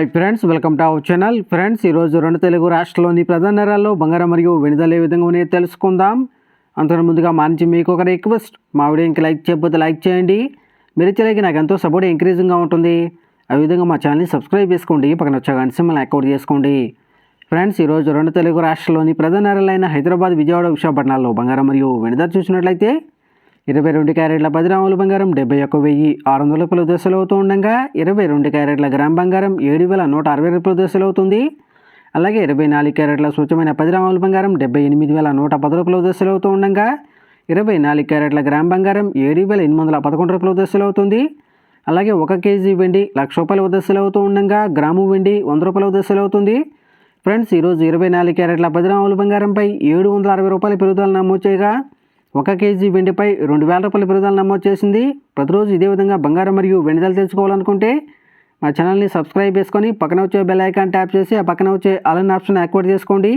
Hi friends welcome to our channel. Friends ఈరోజు రెండు తెలుగు రాష్ట్రాల్లోని ప్రధాన నగరాల్లో బంగారం మరియు విడుదల ఏ విధంగా ఉన్నాయో తెలుసుకుందాం. అంతకు ముందుగా మానించి మీకు ఒక రిక్వెస్ట్. మా వీడియోకి లైక్ చేయకపోతే లైక్ చేయండి. మీరు ఇచ్చలేక నాకు ఎంతో సపోర్ట్ ఇంక్రీజింగ్గా ఉంటుంది. ఆ విధంగా మా ఛానల్ని సబ్స్క్రైబ్ చేసుకోండి. పక్కన వచ్చే గంట సింబల్ అకౌంట్ చేసుకోండి. ఫ్రెండ్స్ ఈరోజు రెండు తెలుగు రాష్ట్రాల్లోని ప్రధాన నగరాలైన హైదరాబాద్ విజయవాడ విశాఖపట్నాల్లో బంగారం మరియు విడుదల చూసినట్లయితే ఇరవై రెండు క్యారెట్ల పది గ్రాముల బంగారం డెబ్బై ఒక్క వెయ్యి ఆరు వందల రూపాయల దశలు అవుతూ ఉండగా ఇరవై రెండు క్యారెట్ల గ్రామ్ బంగారం ఏడు వేల నూట అరవై రూపాయల దశలు అవుతుంది. అలాగే ఇరవై నాలుగు క్యారెట్ల స్వచ్ఛమైన పది గ్రాముల బంగారం డెబ్బై ఎనిమిది వేల నూట పది రూపాయల దశలు అవుతూ ఉండగా ఇరవై నాలుగు క్యారెట్ల గ్రామ్ బంగారం ఏడు వేల ఎనిమిది వందల పదకొండు రూపాయల దశలు అవుతుంది. అలాగే ఒక కేజీ వెండి లక్ష రూపాయల దశలు అవుతూ ఉండగా గ్రాము వెండి వంద రూపాయల దశలు అవుతుంది. ఫ్రెండ్స్ ఈరోజు ఇరవై నాలుగు క్యారెట్ల పది గ్రాముల బంగారంపై ఏడు వందల అరవై రూపాయల పెరుగుదల నమోదు చేయగా ఒక కేజీ వెండిపై రెండు వేల రూపాయల పెరుగుదల నమోదు చేసింది. ప్రతిరోజు ఇదే విధంగా బంగారం మరియు వెండిదలు తెలుసుకోవాలనుకుంటే మా ఛానల్ని సబ్స్క్రైబ్ చేసుకొని పక్కన వచ్చే బెల్ ఐకాన్ ట్యాప్ చేసి ఆ పక్కన వచ్చే అలన్ ఆప్షన్ యాక్టివేట్ చేసుకోండి.